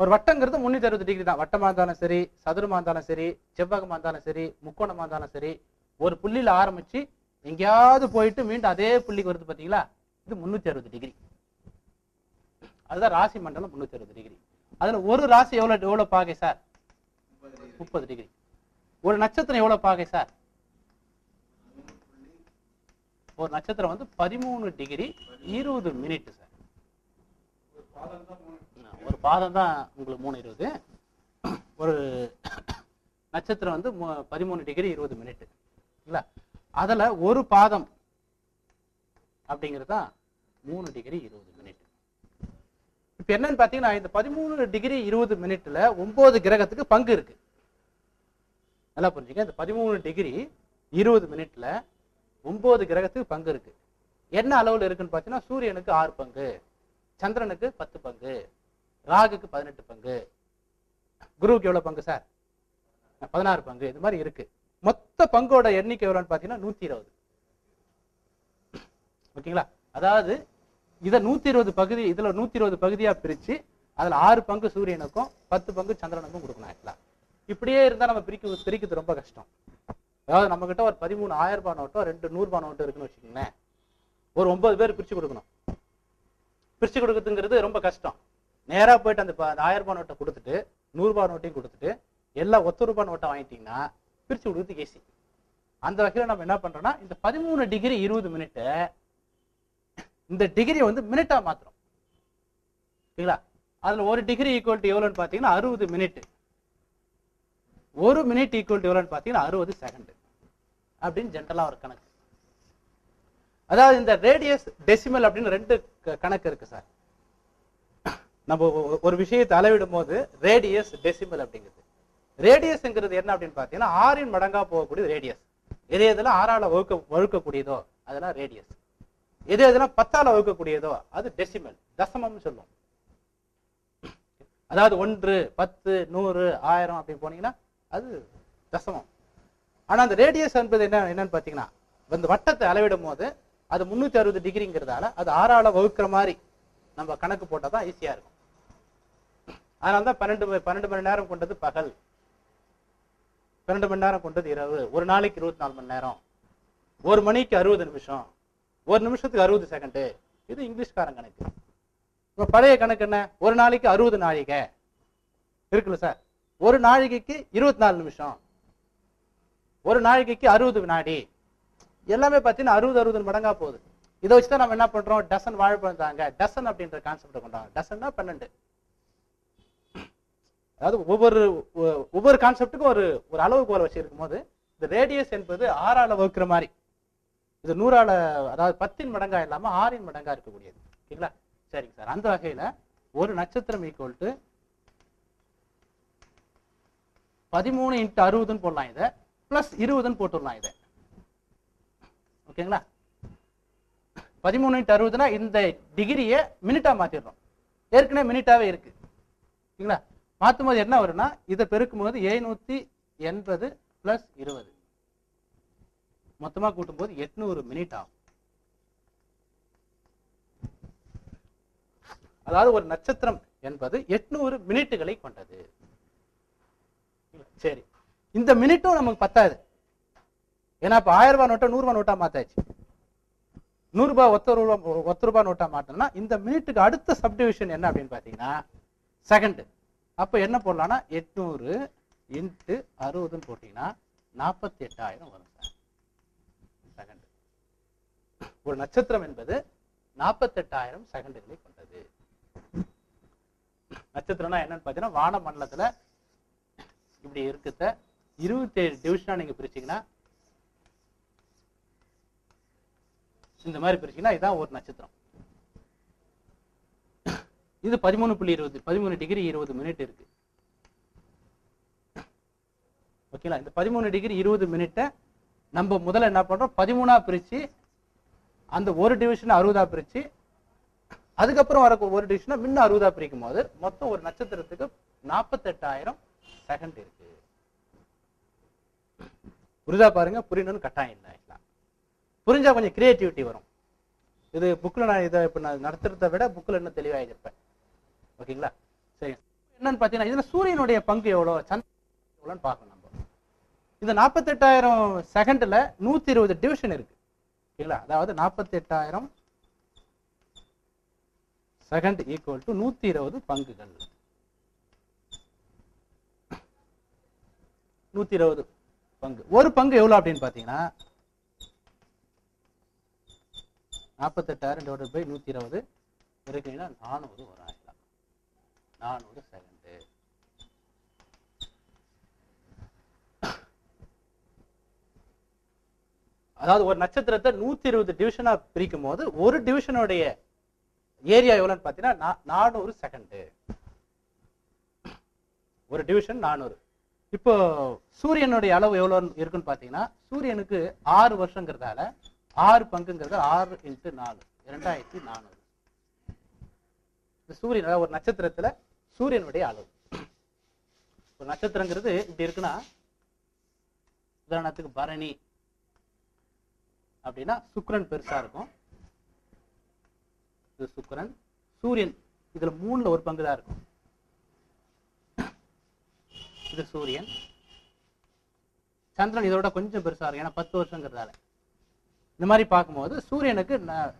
ஒரு வட்டங்கிறது முன்னூத்தி அறுபது டிகிரி தான். வட்டமாக இருந்தாலும் சரி சதுரமாக இருந்தாலும் சரி செவ்வகமாக இருந்தாலும் சரி முக்கோணமாக இருந்தாலும் சரி ஒரு புள்ளியில ஆரம்பிச்சு எங்கேயாவது போயிட்டு மீண்டும் அதே புள்ளிக்கு வருது பார்த்தீங்களா இது முன்னூத்தி அறுபது டிகிரி அதுதான் ராசி மண்டலம் முன்னூத்தி அறுபது டிகிரி அதுல ஒரு ராசி எவ்வளவு எவ்வளவு பாகை சார் முப்பது டிகிரி ஒரு நட்சத்திரம் எவ்வளவு பாகை சார் ஒரு நட்சத்திரம் வந்து பதிமூணு டிகிரி இருபது மினிட் சார் ஒரு பாதம் தான் உங்களுக்கு மூணு இருபது ஒரு நட்சத்திரம் வந்து பதிமூணு டிகிரி இருபது மினிட் இல்ல? அதுல ஒரு பாதம் அப்படிங்கிறது தான் மூணு டிகிரி இருபது மினிட் இப்ப என்னன்னு பாத்தீங்கன்னா இந்த பதிமூணு டிகிரி இருபது மினிட்ல ஒன்பது கிரகத்துக்கு பங்கு இருக்கு. நல்லா புரிஞ்சுங்க. இந்த பதிமூணு டிகிரி இருபது மினிட்ல ஒன்பது கிரகத்துக்கு பங்கு இருக்கு. என்ன அளவுல இருக்குன்னு பார்த்தீங்கன்னா சூரியனுக்கு ஆறு பங்கு சந்திரனுக்கு பத்து பங்கு. ராகுக்கு பதினெட்டு பங்கு குருவுக்கு எவ்வளவு பங்கு சார்? பதினாறு பங்கு இது மாதிரி இருக்கு. மொத்த பங்கோட எண்ணிக்கை எவ்வளோன்னு பார்த்தீங்கன்னா நூத்தி இருபது. ஓகேங்களா? அதாவது இதை நூத்தி இருபது பகுதி இதுல நூத்தி இருபது பகுதியா பிரிச்சு அதுல ஆறு பங்கு சூரியனுக்கும் பத்து பங்கு சந்திரனுக்கும் கொடுக்கணும் ஆக்சுவலா இப்படியே இருந்தா நம்ம பிரிக்க பிரிக்கிறது ரொம்ப கஷ்டம். அதாவது நம்ம கிட்ட ஒரு பதிமூணு ஆயிரம் ரூபாய் நோட்டோ ரெண்டு நூறுபா நோட்டோ இருக்குன்னு வச்சுக்கோங்களேன். ஒரு ஒன்பது பேர் பிரிச்சு கொடுக்கணும். பிரிச்சு கொடுக்குறதுங்கிறது ரொம்ப கஷ்டம். நேராக போயிட்டு அந்த ஆயிரரூபா ஆயிரம் ரூபாய் நோட்டை கொடுத்துட்டு நூறுரூபா நோட்டையும் கொடுத்துட்டு எல்லா ஒத்த ரூபாய் நோட்டை வாங்கிட்டீங்கன்னா பிரித்து கொடுக்குறது ஈஸி அந்த வகையில் நம்ம என்ன பண்றோம்னா இந்த பதிமூணு டிகிரி இருபது மினிட்டு இந்த டிகிரி வந்து மினிட்டாக மாத்திரம் சரிங்களா? அதில் ஒரு டிகிரி ஈக்குவல் டு எவ்வளோன்னு பார்த்தீங்கன்னா அறுபது மினிட் ஒரு மினிட் ஈக்குவல் டு எவ்வளோன்னு பார்த்தீங்கன்னா அறுபது செகண்ட் அப்படின்னு ஜென்ரலாக ஒரு கணக்கு. அதாவது இந்த ரேடியஸ் டெசிமல் அப்படின்னு ரெண்டு க- கணக்கு இருக்கு சார். நம்ம ஒரு விஷயத்தை அளவிடும் போது ரேடியஸ் டெசிமல் அப்படிங்கிறது ரேடியஸ்ங்கிறது என்ன அப்படின்னு பார்த்தீங்கன்னா ஆறின் மடங்கா போகக்கூடிய ரேடியஸ் எது எதெல்லாம் ஆறால வகுக்க வகுக்கக்கூடியதோ அதெல்லாம் ரேடியஸ் எது எதெல்லாம் பத்தால வகுக்கக்கூடியதோ அது டெசிமல் தசமம்னு சொல்லுவோம். அதாவது ஒன்று பத்து நூறு ஆயிரம் அப்படி போனீங்கன்னா அது தசமம். ஆனா அந்த ரேடியஸ் என்பது என்ன என்னன்னு பார்த்தீங்கன்னா இந்த வட்டத்தை அளவிடும் போது அது முன்னூத்தி அறுபது டிகிரிங்கிறதால அது ஆறால வகுக்கிற மாதிரி நம்ம கணக்கு போட்டால் தான் ஈஸியா இருக்கும். அதனால தான் பன்னெண்டு பன்னெண்டு மணி நேரம் கொண்டது பகல். பன்னெண்டு மணி நேரம் கொண்டது இரவு. ஒரு நாளைக்கு இருபத்தி நாலு மணி நேரம். ஒரு மணிக்கு அறுபது நிமிஷம். ஒரு நிமிஷத்துக்கு அறுபது செகண்டு இது இங்கிலீஷ்காரன் கணக்கு. இப்போ பழைய கணக்கு என்ன? ஒரு நாளைக்கு அறுபது நாழிகை. இருக்குல்ல சார்? ஒரு நாழிகைக்கு இருபத்தி நாலு நிமிஷம். ஒரு நாழிகைக்கு அறுபது வினாடி. எல்லாமே பார்த்தீங்கன்னா அறுபது அறுபது மடங்கா போகுது. இதை வச்சு தான் நம்ம என்ன பண்றோம்? டசன் வாழைப்பழம் தாங்க. டசன் அப்படின்ற கான்செப்டை கொண்டாங்க டசன்னா பன்னெண்டு. அதாவது ஒவ்வொரு ஒ- ஒவ்வொரு கான்செப்டுக்கும் ஒரு ஒரு அளவுகோலை வச்சிருக்கும் போது இந்த ரேடியஸ் என்பது ஆறால வகுக்கிற மாதிரி. இது நூறால அதாவது பத்தின் மடங்கா இல்லாம ஆறின் மடங்கா இருக்கக்கூடியது. ஓகேங்களா? சரிங்க சார். அந்த வகையில ஒரு நட்சத்திரம் ஈக்குவல் டு பதிமூணு இன்ட்டு அறுபதுன்னு போடலாம் இதை. பிளஸ் இருபதுன்னு போட்டுடலாம் இதை. ஓகேங்களா? பதிமூணு இன்ட்டு அறுபதுனா இந்த டிகிரியை மினிட்டா மாத்திடுறோம். ஏற்கனவே மினிட்டாவே இருக்கு. ஓகேங்களா? மாற்றும் போது என்ன வரும்னா இதை பெருக்கும் போது எழுநூற்றி எண்பது ப்ளஸ் இருபது. மொத்தமாக கூட்டும்போது எட்நூறு மினிட் ஆகும். அதாவது ஒரு நட்சத்திரம் என்பது எட்நூறு மினிட்டுகளை கொண்டது. சரி. இந்த மினிட்டும் நமக்கு பத்தாது. ஏன்னா இப்போ ஆயிரம் ரூபாய் நோட்டை நூறுபா நோட்டாக நோட்டா மாத்தாச்சு. ஒத்த ரூபா ஒத்த ரூபா நோட்டா மாத்தணும்னா இந்த மினிட்டுக்கு அடுத்த சப்டிவிஷன் என்ன அப்படின்னு பார்த்தீங்கன்னா செகண்டு அப்போ என்ன போடலாம்னா எட்நூறு இன்ட்டு அறுபதுன்னு போட்டிங்கன்னா நாற்பத்தி எட்டாயிரம் வரும் சார். செகண்ட் ஒரு நட்சத்திரம் என்பது நாற்பத்தெட்டாயிரம் செகண்டுகளை கொண்டது. நட்சத்திரம்னா என்னன்னு பார்த்தீங்கன்னா வான மண்டலத்தில் இப்படி இருக்கிறத இருபத்தேழு டிவிஷனா நீங்கள் பிரிச்சீங்கன்னா இந்த மாதிரி பிரிச்சீங்கன்னா இதுதான் ஒரு நட்சத்திரம். இது பதிமூணு புள்ளி இருபது பதிமூணு டிகிரி இருபது மினிட் இருக்கு. ஓகேங்களா இந்த பதிமூணு டிகிரி இருபது மினிட்டை நம்ம முதல்ல என்ன பண்றோம்? பதிமூணா பிரிச்சு அந்த ஒரு டிவிஷன் அறுபதா பிரிச்சு அதுக்கப்புறம் வர ஒரு டிவிஷனை இன்னும் அறுபதா பிரிக்கும் போது மொத்தம் ஒரு நட்சத்திரத்துக்கு நாற்பத்தெட்டாயிரம் செகண்ட் இருக்கு. புரிதா பாருங்க? புரியணும்னு கட்டாயம் இல்லை புரிஞ்சா கொஞ்சம் கிரியேட்டிவிட்டி வரும். இது புக்கில் நான் இதை இப்போ நான் நடத்துறதை விட புக்கில் இன்னும் தெளிவாக இருப்பேன் ஓகேங்களா? சரி. என்னன்னு பார்த்தீங்கன்னா இதுல சூரியனுடைய பங்கு எவ்வளோ? சந்திரன் எவ்வளோன்னு பார்க்கணும் நம்ம. இந்த நாற்பத்தெட்டாயிரம் செகண்ட்ல நூத்தி இருபது டிவிஷன் இருக்கு. ஓகேங்களா? அதாவது நாற்பத்தெட்டாயிரம் செகண்ட் ஈக்குவல் டு நூத்தி இருபது பங்குகள். நூத்தி இருபது பங்கு. ஒரு பங்கு எவ்வளவு அப்படின்னு பாத்தீங்கன்னா நாற்பத்தெட்டாயிரம் டிவைட் பை நூத்தி இருபது இருக்குன்னா நானூறு வரும். நானூறு செகண்ட் அதாவது ஒரு நட்சத்திரத்தை நூத்தி இருபது டிவிஷனா பிரிக்கும் போது ஒரு டிவிஷனுடைய ஏரியா எவ்வளோன்னு பார்த்தீங்கன்னா நானூறு செகண்டு ஒரு டிவிஷன் நானூறு. இப்போ சூரியனுடைய அளவு எவ்வளோ இருக்குன்னு பார்த்தீங்கன்னா சூரியனுக்கு ஆறு வருஷங்கிறதால ஆறு பங்குங்கிறது ஆறு இன்ட்டு நாலு இரண்டாயிரத்தி நானூறு. சூரியன் ஒரு நட்சத்திரத்துல சூரியனுடைய அளவு. ஒரு நட்சத்திரங்கிறது இப்படி இருக்குன்னா உதாரணத்துக்கு பரணி அப்படின்னா சுக்கரன் பெருசா இருக்கும். இது சுக்கரன். சூரியன் இதுல மூணுல ஒரு பங்கு தான் இருக்கும். இது சூரியன். சந்திரன் இதோட கொஞ்சம் பெருசா இருக்கும். ஏன்னா பத்து வருஷங்கிறதால. இந்த மாதிரி பார்க்கும்போது சூரியனுக்கு ந-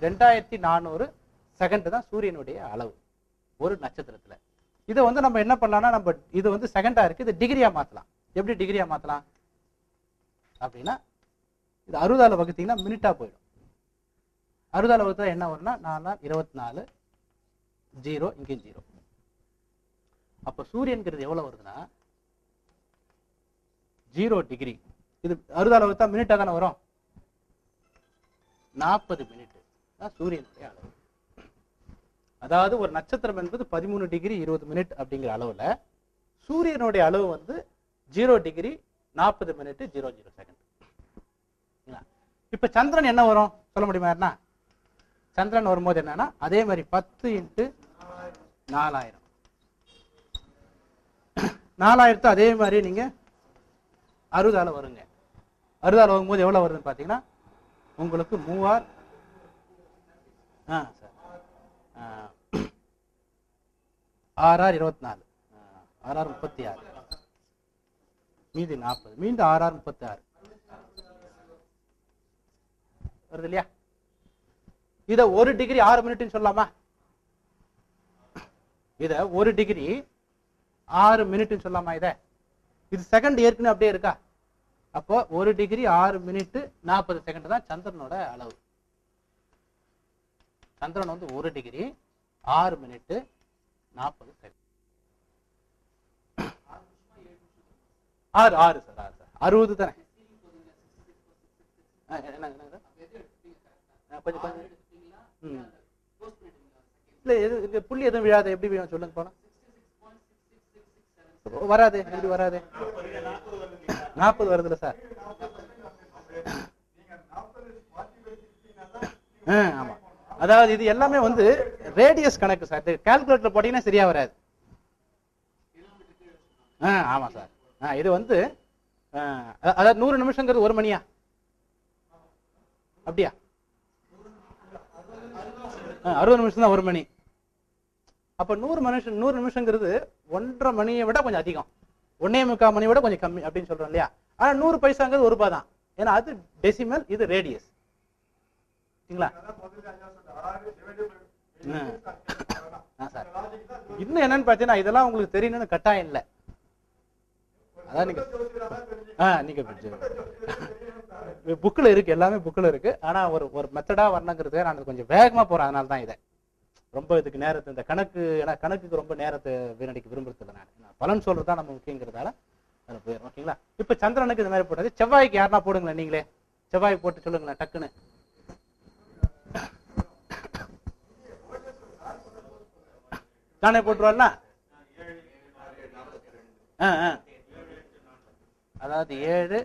ரெண்டாயிரத்தி நானூறு செகண்ட் தான் சூரியனுடைய அளவு. ஒரு நட்சத்திரத்தில். இதை வந்து நம்ம என்ன பண்ணலாம்னா நம்ம இது வந்து செகண்டாக இருக்குது இது டிகிரியா மாற்றலாம் எப்படி டிகிரியா மாற்றலாம் அப்படின்னா இது அறுபதால் வகுத்தீங்கன்னா மினிட்டா போயிடும். அறுபதால் வகுத்தா என்ன வரும்னா நாலு இருபத்தி நாலு ஜீரோ இங்கேயும் ஜீரோ அப்போ சூரியன்கிறது எவ்வளோ வருதுன்னா ஜீரோ டிகிரி இது அறுபதால வகுத்தா மினிட்டா தானே வரும்? நாற்பது மினிட் தான் சூரியனுடைய அளவு. அதாவது ஒரு நட்சத்திரம் என்பது பதிமூணு டிகிரி இருபது மினிட் அப்படிங்கிற அளவில் சூரியனுடைய அளவு வந்து ஜீரோ டிகிரி நாற்பது மினிட் ஜீரோ ஜீரோ செகண்ட் இப்போ சந்திரன் என்ன வரும்? சொல்ல முடியுமா என்ன சந்திரன் வரும்போது என்னன்னா அதே மாதிரி பத்து இன்ட்டு நாலாயிரம். நாலாயிரத்து அதே மாதிரி நீங்கள் அறுபதால் வருங்க. அறுபதால் வரும்போது எவ்வளோ வருதுன்னு பார்த்தீங்கன்னா உங்களுக்கு மூவார் ஆ ஆர்ஆர் இருபத்தி நாலு ஆர்ஆர் முப்பத்தி ஆறு மீதி நாற்பது. மீண்டும் ஆர்ஆர் முப்பத்தி ஆறு வருது இல்லையா? இத ஒரு டிகிரி ஆறு மினிட்னு சொல்லலாமா? இத ஒரு டிகிரி ஆறு மினிட்னு சொல்லலாமா இத? இது செகண்ட் ஏற்கனவே அப்படியே இருக்கா? அப்போ ஒரு டிகிரி ஆறு மினிட் நாற்பது செகண்ட் தான் சந்திரனோட அளவு. சந்திரன் வந்து ஒரு டிகிரி ஆறு மினிட் நாற்பது செகண்ட் ஆறு ஆறு சார் ஆறு சார் அறுபது தானே? ஆ, கொஞ்சம் கொஞ்சம். ம். இல்லை எது இங்க புள்ளி எதுவும் விழாது எப்படி விழும் சொல்லுங்க போனா வராது எப்படி வராது. நாற்பது வருதுல்ல சார் ஆ, ஆமா. அதாவது இது எல்லாமே வந்து ரேடியஸ் கணக்கு சார். இது கால்குலேட்டர் போட்டீங்கன்னா சரியா வராது. ஆ ஆமாம் சார். ஆ இது வந்து அதாவது நூறு நிமிஷங்கிறது ஒரு மணியா? அப்படியா? அறுபது நிமிஷம் தான் ஒரு மணி. அப்போ நூறு மனுஷன் நூறு நிமிஷங்கிறது ஒன்றரை மணியை விட கொஞ்சம் அதிகம். ஒன்னே முக்கால் மணியை விட கொஞ்சம் கம்மி அப்படின்னு சொல்கிறோம் இல்லையா? ஆனால் நூறு பைசாங்கிறது ஒரு ரூபாய் தான் ஏன்னா அது டெசிமல் இது ரேடியஸ் சரிங்களா? இன்னும் என்னன்னு பாத்தீங்கன்னா இதெல்லாம் உங்களுக்கு தெரியணும்னு கட்டாயம் இல்லை. அதான் நீங்க ஆ நீங்க புக்கில் இருக்கு எல்லாமே புக்கில் இருக்கு. ஆனா ஒரு ஒரு மெத்தடா வரணுங்கிறது நான் கொஞ்சம் வேகமா போறேன். அதனால தான் இதை. ரொம்ப இதுக்கு நேரத்தை இந்த கணக்கு ஏன்னா கணக்குக்கு ரொம்ப நேரத்தை வீணடிக்க விரும்புறதில்லை நான். நான் பலன் சொல்றது தான் நம்ம முக்கியங்கிறதால அதில் போயிடும் ஓகேங்களா? இப்போ சந்திரனுக்கு இந்த மாதிரி போட்டது செவ்வாய்க்கு யாருன்னா போடுங்களேன் நீங்களே. செவ்வாய் போட்டு சொல்லுங்களேன் டக்குன்னு. தானே போட்டுருவாள்ல அதாவது ஏழு